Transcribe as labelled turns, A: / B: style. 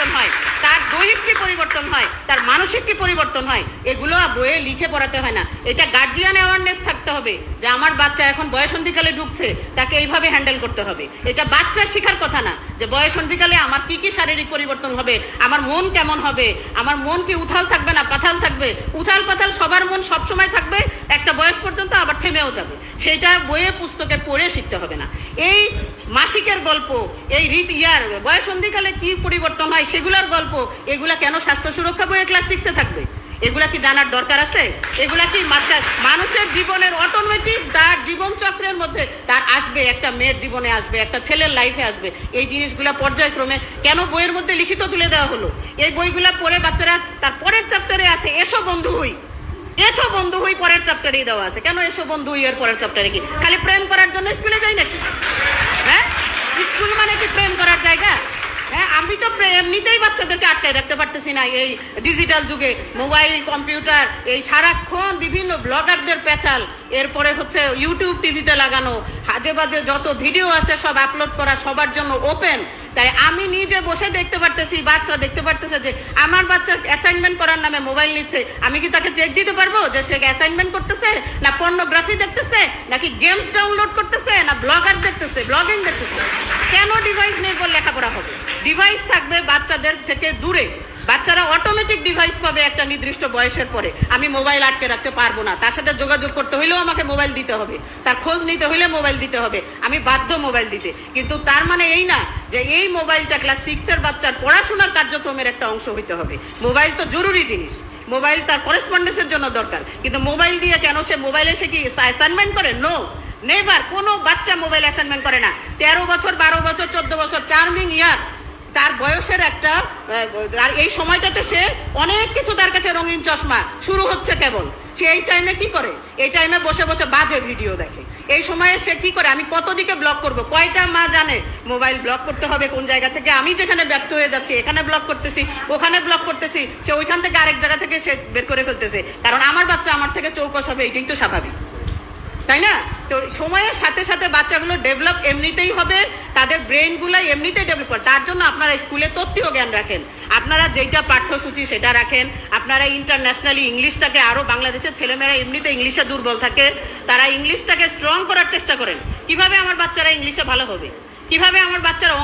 A: পরিবর্তন হয়। তার দৈহিক পরিবর্তন হয়, তার মানসিক কি পরিবর্তন হয়, এগুলো বইয়ে লিখে পড়াতে হয় না। এটা গার্জিয়ান অ্যাওয়ারনেস থাকতে হবে যে আমার বাচ্চা এখন বয়সন্ধিকালে ঢুকছে, তাকে এইভাবে হ্যান্ডেল করতে হবে। এটা বাচ্চার শেখার কথা না, যে বয়সন্ধিকালে আমার কি কি শারীরিক পরিবর্তন হবে, আমার মন কেমন হবে, আমার মন কি উথাল থাকবে না পাথাল থাকবে। উথাল পাথাল সবার মন সব সময় থাকবে, একটা বয়স পর্যন্ত আবার থেমেও যাবে। সেটা বইয়ে পুস্তকে পড়ে শিখতে হবে না। এই মাসিকের গল্প, এই রীত ইয়ার, বয়সন্ধিকালে কি পরিবর্তন হয়, সেগুলোর গল্প, এগুলা কেন স্বাস্থ্য সুরক্ষা বইয়ে ক্লাস সিক্সে থাকবে। এগুলা কি জানার দরকার আছে? এগুলা কি মানুষের জীবনের অটোমেটিক তার জীবন চক্রের মধ্যে তার আসবে, একটা মেয়ের জীবনে আসবে, একটা ছেলের লাইফে আসবে। এই জিনিসগুলা পর্যায়ক্রমে কেন বইয়ের মধ্যে লিখিত তুলে দেওয়া হলো? এই বইগুলা পড়ে বাচ্চারা তার পরের চ্যাপ্টারে আছে, এসো বন্ধু হই। এসো বন্ধু হই, পরের চ্যাপ্টারেই দেওয়া আছে। কেন এসো বন্ধু হই, এর পরের চ্যাপ্টারে কি? খালি প্রেম করার জন্য স্কুলে যাই নাকি হ্যাঁ স্কুল মানে কি প্রেম করার জায়গা হ্যাঁ আমি তো প্রে- এমনিতেই বাচ্চাদেরকে আটকায় রাখতে পারতেছি না এই ডিজিটাল যুগে। মোবাইল, কম্পিউটার, এই সারাক্ষণ বিভিন্ন ব্লগারদের পেঁচাল। এরপরে হচ্ছে ইউটিউব টিভিতে লাগানো। হাজে বাজে যত ভিডিও আছে সব আপলোড করা সবার জন্য ওপেন তাই আমি নিজে বসে দেখতে পারতেছি, বাচ্চা দেখতে পারতেছে যে আমার বাচ্চা অ্যাসাইনমেন্ট করার নামে মোবাইল নিচ্ছে, আমি কি তাকে চেক দিতে পারব যে সে অ্যাসাইনমেন্ট করতেছে, না পর্নোগ্রাফি দেখতেছে, নাকি গেমস ডাউনলোড করতেছে, না ব্লগার দেখতেছে ব্লগিং দেখতেছে? কেন ডিভাইস নেই নির্ভর লেখাপড়া হবে? ডিভাইস থাকবে বাচ্চাদের থেকে দূরে। বাচ্চারা অটোমেটিক ডিভাইস পাবে একটা নির্দিষ্ট বয়সের পরে। আমি মোবাইল আটকে রাখতে পারব না। তার সাথে যোগাযোগ করতে হইলেও আমাকে মোবাইল দিতে হবে। তার খোঁজ নিতে হইলে মোবাইল দিতে হবে। আমি বাধ্য মোবাইল দিতে। কিন্তু তার মানে এই না যে এই মোবাইলটা ক্লাস সিক্সের বাচ্চার পড়াশোনার কার্যক্রমের একটা অংশ হইতে হবে। মোবাইল তো জরুরি জিনিস। মোবাইল তার করেসপন্ডেন্সের জন্য দরকার। কিন্তু মোবাইল দিয়ে কেন সে মোবাইলে সে কি অ্যাসাইনমেন্ট করে? নো নেভার কোনো বাচ্চা মোবাইল অ্যাসাইনমেন্ট করে না। তেরো বছর, বারো বছর, চোদ্দ বছর চার্মিং ইয়ার বয়সের একটা আর এই সময়টাতে সে অনেক কিছু তার কাছে রঙিন চশমা শুরু হচ্ছে কেবল। সে এই টাইমে কি করে? এই টাইমে বসে বসে বাজে ভিডিও দেখে। এই সময়ে সে কি করে? আমি কত দিকে ব্লক করব? কয়টা মা জানে? মোবাইল ব্লক করতে হবে কোন জায়গা থেকে? আমি যেখানে ব্যর্থ হয়ে যাচ্ছি, এখানে ব্লক করতেছি, ওখানে ব্লক করতেছি, সে ওইখান থেকে আরেক জায়গা থেকে সে বের করে ফেলতেছে। কারণ আমার বাচ্চা আমার থেকে চৌকস হবে, এটাই তো স্বাভাবিক। তাই না? তো সময়ের সাথে সাথে বাচ্চাগুলো ডেভেলপ এমনিতেই হবে, তাদের ব্রেনগুলো এমনিতেই ডেভেলপ করে। তার জন্য আপনারা স্কুলে তথ্যীয় জ্ঞান রাখেন। আপনারা যেটা পাঠ্যসূচি সেটা রাখেন। আপনারা ইন্টারন্যাশনালি ইংলিশটাকে আরও বাংলাদেশের ছেলেমেয়েরা এমনিতে ইংলিশে দুর্বল থাকে, তারা ইংলিশটাকে স্ট্রং করার চেষ্টা করেন। কীভাবে আমার বাচ্চারা ইংলিশে ভালো হবে? কীভাবে আমার বাচ্চারা